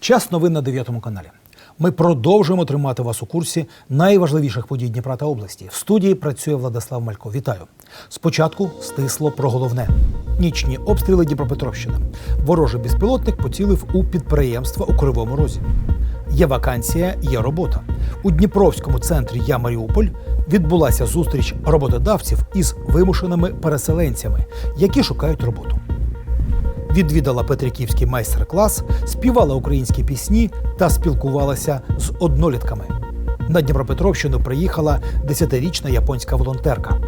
Час новин на 9 каналі. Ми продовжуємо тримати вас у курсі найважливіших подій Дніпра та області. В студії працює Владислав Малько. Вітаю. Спочатку стисло про головне: нічні обстріли Дніпропетровщини. Ворожий безпілотник поцілив у підприємства у Кривому Розі. Є вакансія, є робота. У Дніпровському центрі Я Маріуполь відбулася зустріч роботодавців із вимушеними переселенцями, які шукають роботу відвідала Петриківський майстер-клас, співала українські пісні та спілкувалася з однолітками. На Дніпропетровщину приїхала 10-річна японська волонтерка.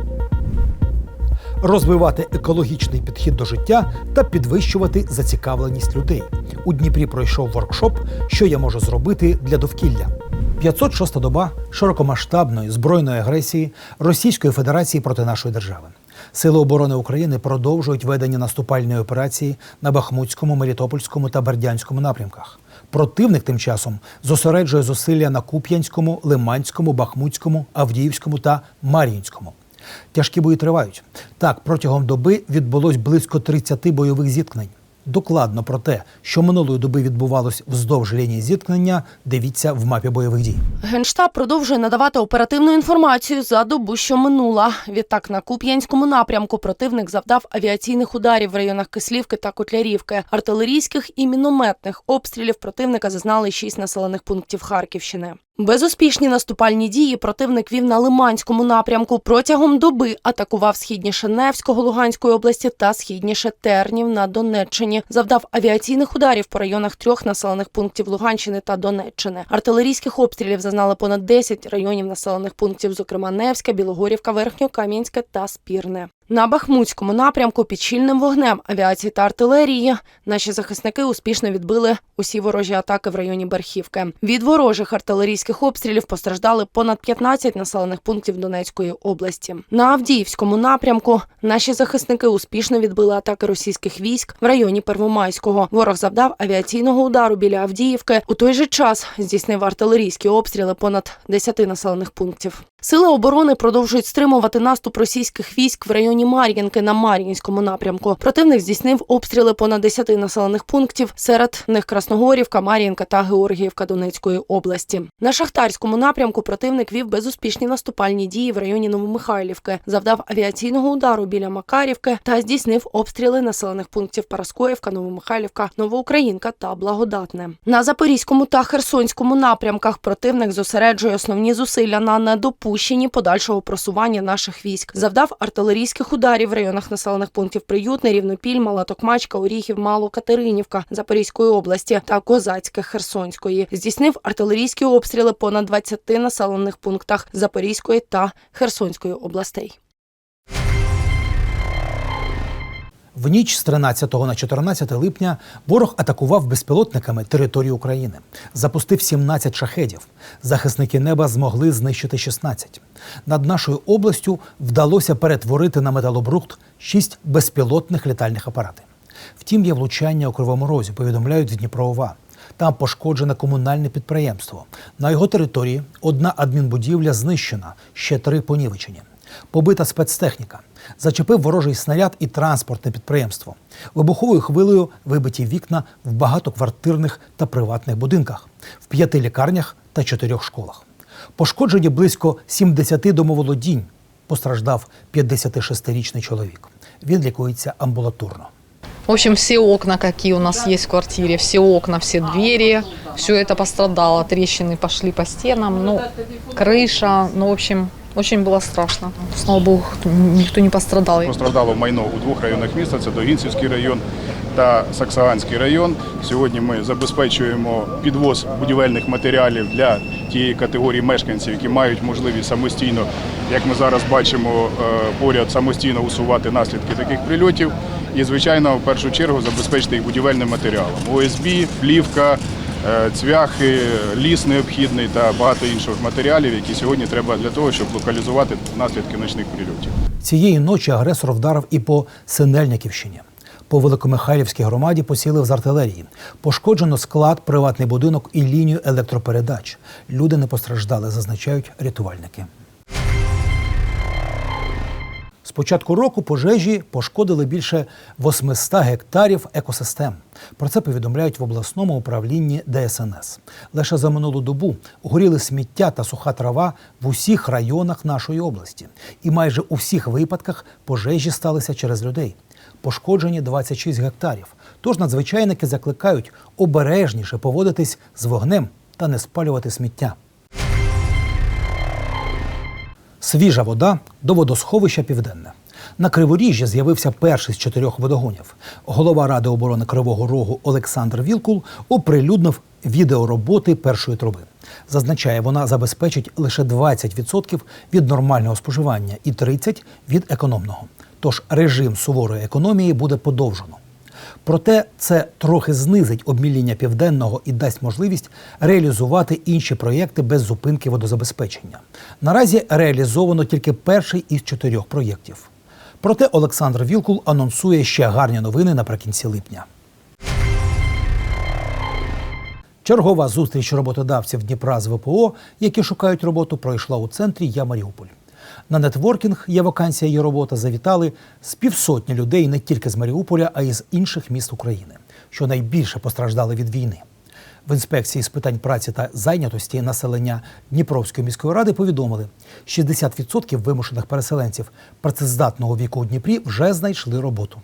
Розвивати екологічний підхід до життя та підвищувати зацікавленість людей. У Дніпрі пройшов воркшоп, що я можу зробити для довкілля. 506 доба широкомасштабної збройної агресії Російської Федерації проти нашої держави. Сили оборони України продовжують ведення наступальної операції на Бахмутському, Мелітопольському та Бердянському напрямках. Противник тим часом зосереджує зусилля на Куп'янському, Лиманському, Бахмутському, Авдіївському та Мар'їнському. Тяжкі бої тривають. Так, протягом доби відбулось близько 30 бойових зіткнень. Докладно про те, що минулої доби відбувалось вздовж лінії зіткнення, дивіться в мапі бойових дій. Генштаб продовжує надавати оперативну інформацію за добу, що минула. Відтак на Куп'янському напрямку противник завдав авіаційних ударів в районах Кислівки та Котлярівки. Артилерійських і мінометних обстрілів противника зазнали шість населених пунктів Харківщини. Безуспішні наступальні дії противник вів на Лиманському напрямку. Протягом доби атакував східніше Невського Луганської області та східніше Тернів на Донеччині. Завдав авіаційних ударів по районах трьох населених пунктів Луганщини та Донеччини. Артилерійських обстрілів зазнали понад 10 районів населених пунктів, зокрема Невська, Білогорівка, Верхньокам'янське та Спірне. На Бахмутському напрямку під щільним вогнем авіації та артилерії наші захисники успішно відбили усі ворожі атаки в районі Берхівки. Від ворожих артилерійських обстрілів постраждали понад 15 населених пунктів Донецької області. На Авдіївському напрямку наші захисники успішно відбили атаки російських військ в районі Первомайського. Ворог завдав авіаційного удару біля Авдіївки. У той же час здійснив артилерійські обстріли понад 10 населених пунктів. Сили оборони продовжують стримувати наступ російських військ в районі Мар'їнки на Мар'їнському напрямку. Противник здійснив обстріли понад 10 населених пунктів. Серед них Красногорівка, Мар'їнка та Георгіївка Донецької області. На шахтарському напрямку противник вів безуспішні наступальні дії в районі Новомихайлівки, завдав авіаційного удару біля Макарівки та здійснив обстріли населених пунктів Параскоївка, Новомихайлівка, Новоукраїнка та Благодатне. На Запорізькому та Херсонському напрямках противник зосереджує основні зусилля на недопущенні подальшого просування наших військ. Завдав артилерійських ударів в районах населених пунктів Приютне, Рівнопіль, Мала Токмачка, Оріхів, Мало Катеринівка Запорізької області та Козацьке Херсонської. Здійснив артилерійські обстріли понад 20 населених пунктах Запорізької та Херсонської областей. В ніч з 13 на 14 липня ворог атакував безпілотниками територію України. Запустив 17 шахедів. Захисники неба змогли знищити 16. Над нашою областю вдалося перетворити на металобрухт 6 безпілотних літальних апаратів. Втім, є влучання у Кривому Розі, повідомляють з Дніпроова. Там пошкоджене комунальне підприємство. На його території одна адмінбудівля знищена, ще три понівечені. Побита спецтехніка. Зачепив ворожий снаряд і транспортне підприємство. Вибуховою хвилею вибиті вікна в багатоквартирних та приватних будинках, в п'яти лікарнях та чотирьох школах. Пошкоджені близько 70 домоволодінь. Постраждав 56-річний чоловік. Він лікується амбулаторно. В общем, все окна, какие у нас есть в квартире, все окна, все двери, все это пострадало. Трещины пошли по стенам, ну, крыша, ну, в общем, очень было страшно. Слава богу, никто не пострадал. Постраждало майно у двох районах міста: це Догінцівський район та Саксаганський район. Сьогодні ми забезпечуємо підвоз будівельних матеріалів для тієї категорії мешканців, які мають можливість самостійно, як ми зараз бачимо, е, поряд самостійно усувати наслідки таких прильотів. І, звичайно, в першу чергу забезпечити їх будівельним матеріалом. ОСБ, плівка, цвяхи, ліс необхідний та багато інших матеріалів, які сьогодні треба для того, щоб локалізувати наслідки ночних прильотів. Цієї ночі агресор вдарив і по Синельниківщині. По Великомихайлівській громаді посілив з артилерії. Пошкоджено склад, приватний будинок і лінію електропередач. Люди не постраждали, зазначають рятувальники. З початку року пожежі пошкодили більше 800 гектарів екосистем. Про це повідомляють в обласному управлінні ДСНС. Лише за минулу добу горіли сміття та суха трава в усіх районах нашої області. І майже у всіх випадках пожежі сталися через людей. Пошкоджені 26 гектарів. Тож надзвичайники закликають обережніше поводитись з вогнем та не спалювати сміття. Свіжа вода до водосховища Південне. На Криворіжжі з'явився перший з чотирьох водогонів. Голова Ради оборони Кривого Рогу Олександр Вілкул оприлюднив відеороботи першої труби. Зазначає, вона забезпечить лише 20% від нормального споживання і 30% від економного. Тож режим суворої економії буде подовжено. Проте це трохи знизить обміління південного і дасть можливість реалізувати інші проєкти без зупинки водозабезпечення. Наразі реалізовано тільки перший із чотирьох проєктів. Проте Олександр Вілкул анонсує ще гарні новини наприкінці липня. Чергова зустріч роботодавців Дніпра з ВПО, які шукають роботу, пройшла у центрі Я Маріуполь. На нетворкінг є вакансія є робота завітали з півсотні людей не тільки з Маріуполя, а й з інших міст України, що найбільше постраждали від війни. В інспекції з питань праці та зайнятості населення Дніпровської міської ради повідомили, 60% вимушених переселенців працездатного віку у Дніпрі вже знайшли роботу.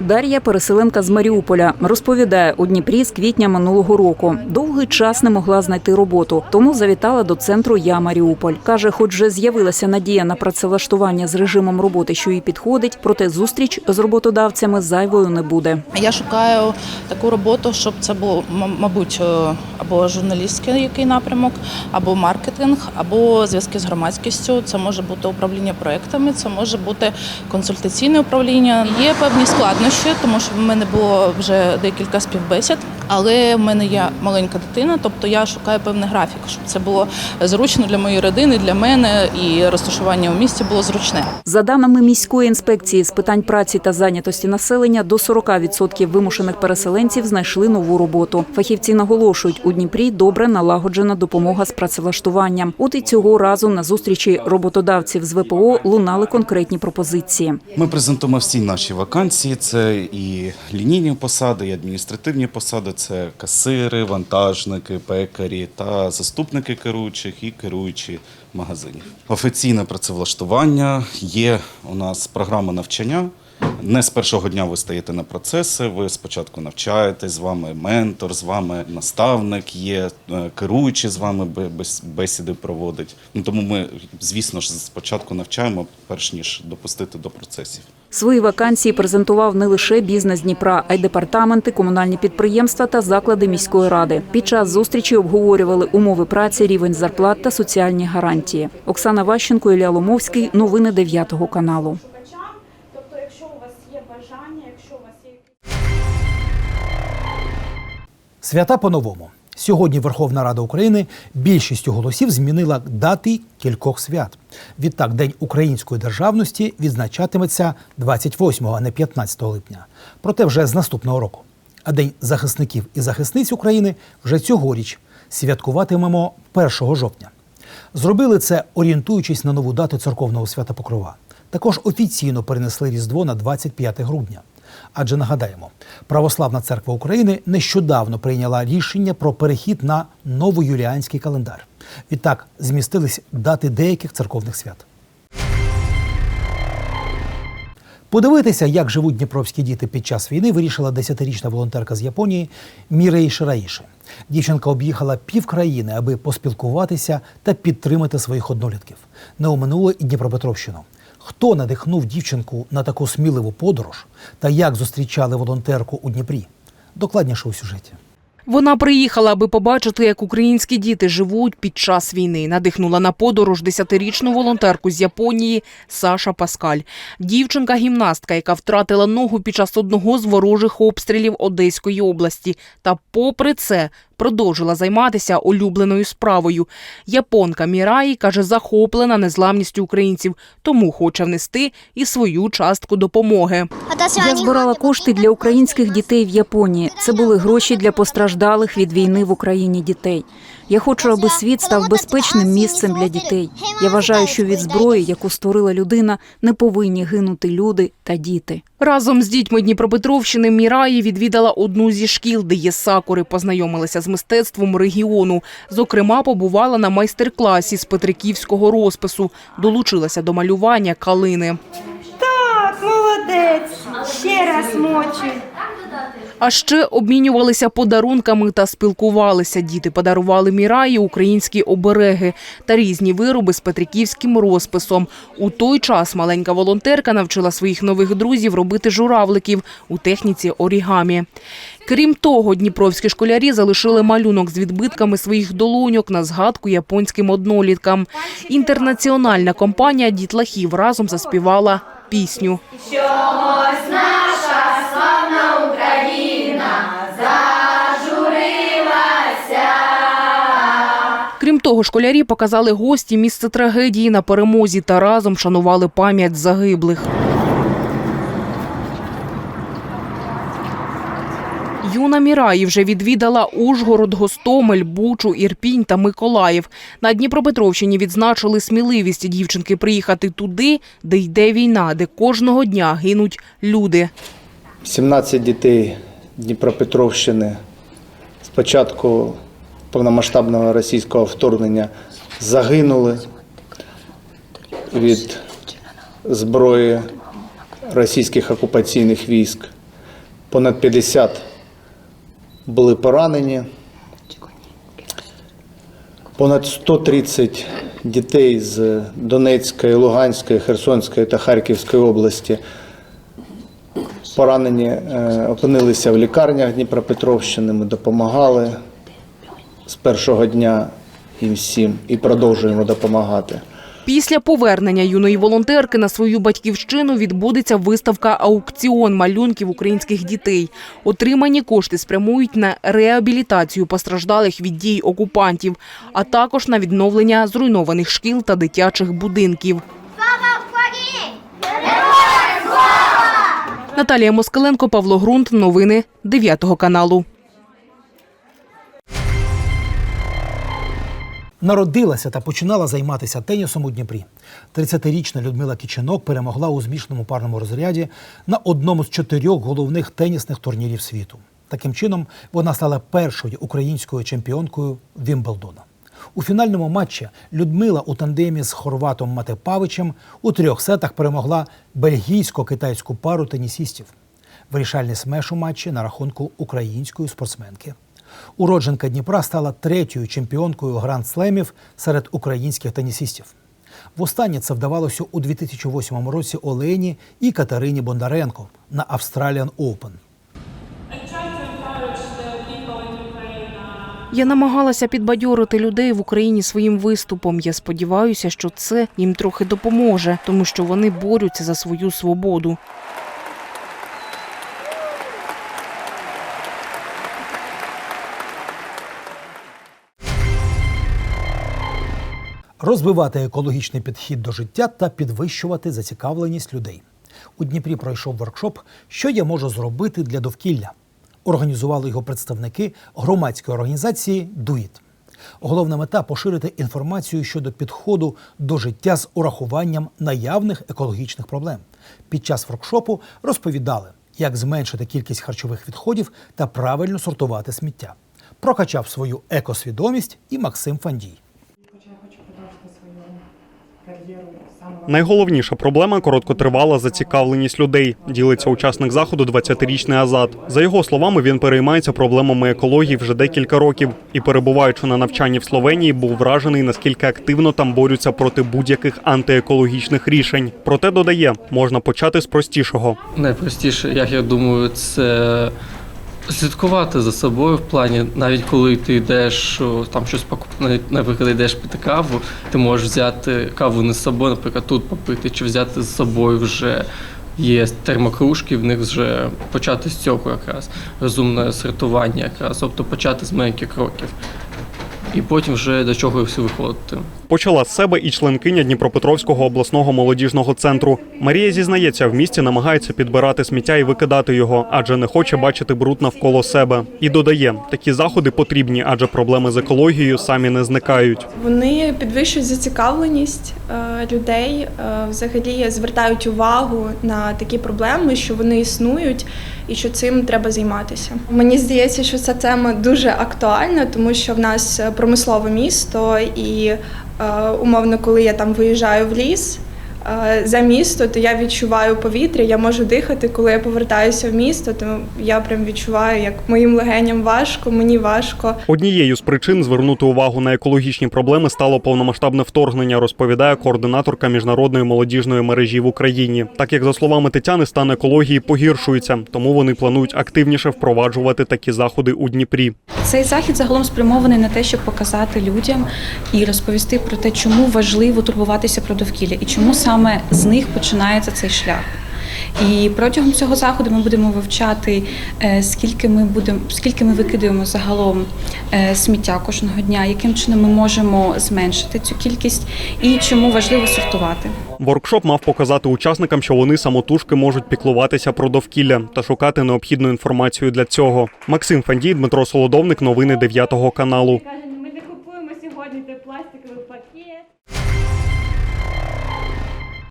Дар'я, переселенка з Маріуполя, розповідає, у Дніпрі з квітня минулого року довгий час не могла знайти роботу, тому завітала до центру Я Маріуполь. каже, хоч вже з'явилася надія на працевлаштування з режимом роботи, що їй підходить, проте зустріч з роботодавцями зайвою не буде. Я шукаю таку роботу, щоб це було, мабуть, е, або журналістський який напрямок, або маркетинг, або зв'язки з громадськістю. Це може бути управління проектами, це може бути консультаційне управління. Є певні складнощі, тому що в мене було вже декілька співбесід, але в мене є маленька дитина, тобто я шукаю певний графік, щоб це було зручно для моєї родини, для мене і розташування у місті було зручне. За даними міської інспекції з питань праці та зайнятості населення, до 40% вимушених переселенців знайшли нову роботу. Фахівці наголошують, у Дніпрі добре налагоджена допомога з працевлаштуванням. От і цього разу на зустрічі роботодавців з ВПО лунали конкретні пропозиції. Ми презентуємо всі наші вакансії. Це і лінійні посади, і адміністративні посади. Це касири, вантажники, пекарі та заступники керуючих і керуючі магазинів. Офіційне працевлаштування є у нас програма навчання. Не з першого дня ви стаєте на процеси. Ви спочатку навчаєтесь, з вами ментор, з вами наставник є, е, керуючий з вами бе- бесіди проводить. Ну тому ми, звісно ж, спочатку навчаємо, перш ніж допустити до процесів. Свої вакансії презентував не лише бізнес Дніпра, а й департаменти, комунальні підприємства та заклади міської ради. Під час зустрічі обговорювали умови праці, рівень зарплат та соціальні гарантії. Оксана Ващенко, Ілля Ломовський. Новини 9 каналу. Свята по-новому. Сьогодні Верховна Рада України більшістю голосів змінила дати кількох свят. Відтак, День української державності відзначатиметься 28, а не 15 липня. Проте вже з наступного року. А День захисників і захисниць України вже цьогоріч святкуватимемо 1 жовтня. Зробили це, орієнтуючись на нову дату церковного свята Покрова. Також офіційно перенесли Різдво на 25 грудня. Адже нагадаємо, Православна церква України нещодавно прийняла рішення про перехід на новоюліанський календар. Відтак змістились дати деяких церковних свят. Подивитися, як живуть дніпровські діти під час війни, вирішила 10-річна волонтерка з Японії Мірей Шираїши. Дівчинка об'їхала пів країни, аби поспілкуватися та підтримати своїх однолітків. Не оминули і Дніпропетровщину. Хто надихнув дівчинку на таку сміливу подорож та як зустрічали волонтерку у Дніпрі? Докладніше у сюжеті. Вона приїхала, аби побачити, як українські діти живуть під час війни. Надихнула на подорож десятирічну волонтерку з Японії Саша Паскаль. Дівчинка-гімнастка, яка втратила ногу під час одного з ворожих обстрілів Одеської області. Та попри це продовжила займатися улюбленою справою. Японка Міраї каже, захоплена незламністю українців, тому хоче внести і свою частку допомоги. Я збирала кошти для українських дітей в Японії. Це були гроші для постраждалих від війни в Україні дітей. Я хочу, аби світ став безпечним місцем для дітей. Я вважаю, що від зброї, яку створила людина, не повинні гинути люди та діти. Разом з дітьми Дніпропетровщини Міраї відвідала одну зі шкіл, де є сакури, познайомилася з мистецтвом регіону. Зокрема, побувала на майстер-класі з петриківського розпису, долучилася до малювання калини. Так, молодець. Ще раз мочи. А ще обмінювалися подарунками та спілкувалися. Діти подарували Міраї українські обереги та різні вироби з петриківським розписом. У той час маленька волонтерка навчила своїх нових друзів робити журавликів у техніці орігамі. Крім того, дніпровські школярі залишили малюнок з відбитками своїх долоньок на згадку японським одноліткам. Інтернаціональна компанія дітлахів разом заспівала пісню. Крім того, школярі показали гості місце трагедії на перемозі та разом шанували пам'ять загиблих. Юна Міраї вже відвідала Ужгород, Гостомель, Бучу, Ірпінь та Миколаїв. На Дніпропетровщині відзначили сміливість дівчинки приїхати туди, де йде війна, де кожного дня гинуть люди. 17 дітей Дніпропетровщини з початку повномасштабного російського вторгнення загинули від зброї російських окупаційних військ. Понад 50 були поранені. Понад 130 дітей з Донецької, Луганської, Херсонської та Харківської області Поранені е, опинилися в лікарнях Дніпропетровщини. Ми допомагали з першого дня їм всім і продовжуємо допомагати. Після повернення юної волонтерки на свою батьківщину відбудеться виставка аукціон малюнків українських дітей. Отримані кошти спрямують на реабілітацію постраждалих від дій окупантів, а також на відновлення зруйнованих шкіл та дитячих будинків. Наталія Москаленко, Павло Грунт. Новини 9 каналу. Народилася та починала займатися тенісом у Дніпрі. 30-річна Людмила Кіченок перемогла у змішаному парному розряді на одному з чотирьох головних тенісних турнірів світу. Таким чином, вона стала першою українською чемпіонкою Вімблдона. У фінальному матчі Людмила у тандемі з хорватом Матепавичем у трьох сетах перемогла бельгійсько-китайську пару тенісістів. Вирішальний смеш у матчі на рахунку української спортсменки. Уродженка Дніпра стала третьою чемпіонкою гранд-слемів серед українських тенісістів. Востаннє це вдавалося у 2008 році Олені і Катерині Бондаренко на Australian Open. Я намагалася підбадьорити людей в Україні своїм виступом. Я сподіваюся, що це їм трохи допоможе, тому що вони борються за свою свободу. Розвивати екологічний підхід до життя та підвищувати зацікавленість людей. У Дніпрі пройшов воркшоп, що я можу зробити для довкілля. Організували його представники громадської організації ДУІТ. Головна мета поширити інформацію щодо підходу до життя з урахуванням наявних екологічних проблем. Під час воркшопу розповідали, як зменшити кількість харчових відходів та правильно сортувати сміття. Прокачав свою екосвідомість і Максим Фандій. Найголовніша проблема короткотривала зацікавленість людей. Ділиться учасник заходу 20-річний Азат. За його словами, він переймається проблемами екології вже декілька років і, перебуваючи на навчанні в Словенії, був вражений, наскільки активно там борються проти будь-яких антиекологічних рішень. Проте додає, можна почати з простішого. Найпростіше, як я думаю, це слідкувати за собою в плані, навіть коли ти йдеш там щось покупати, наприклад, йдеш пити каву, ти можеш взяти каву не з собою, наприклад, тут попити, чи взяти з собою вже є термокружки, в них вже почати з цього якраз розумне сортування, якраз, тобто почати з маленьких кроків. І потім вже до чого все виходити. Почала з себе і членкиня Дніпропетровського обласного молодіжного центру. Марія зізнається, в місті намагається підбирати сміття і викидати його, адже не хоче бачити бруд навколо себе. І додає, такі заходи потрібні, адже проблеми з екологією самі не зникають. Вони підвищують зацікавленість е, людей, е, взагалі звертають увагу на такі проблеми, що вони існують і що цим треба займатися. Мені здається, що ця тема дуже актуальна, тому що в нас промислове місто, і умовно, коли я там виїжджаю в ліс. Е, За місто, то я відчуваю повітря, я можу дихати, коли я повертаюся в місто, то я прям відчуваю, як моїм легеням важко, мені важко. Однією з причин звернути увагу на екологічні проблеми стало повномасштабне вторгнення, розповідає координаторка міжнародної молодіжної мережі в Україні. Так як за словами Тетяни, стан екології погіршується, тому вони планують активніше впроваджувати такі заходи у Дніпрі. Цей захід загалом спрямований на те, щоб показати людям і розповісти про те, чому важливо турбуватися про довкілля і чому саме з них починається цей шлях. І протягом цього заходу ми будемо вивчати, е, скільки ми будемо, скільки ми викидаємо загалом е, сміття кожного дня, яким чином ми можемо зменшити цю кількість і чому важливо сортувати. Воркшоп мав показати учасникам, що вони самотужки можуть піклуватися про довкілля та шукати необхідну інформацію для цього. Максим Фандій, Дмитро Солодовник, новини 9 каналу. Ми не купуємо сьогодні той пластиковий пакет.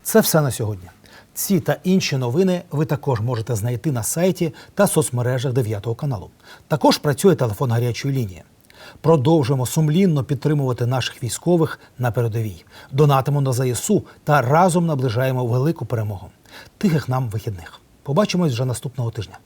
Це все на сьогодні. Ці та інші новини ви також можете знайти на сайті та соцмережах 9 каналу. Також працює телефон гарячої лінії. Продовжуємо сумлінно підтримувати наших військових на передовій. Донатимо на ЗСУ та разом наближаємо велику перемогу. Тихих нам вихідних. Побачимось вже наступного тижня.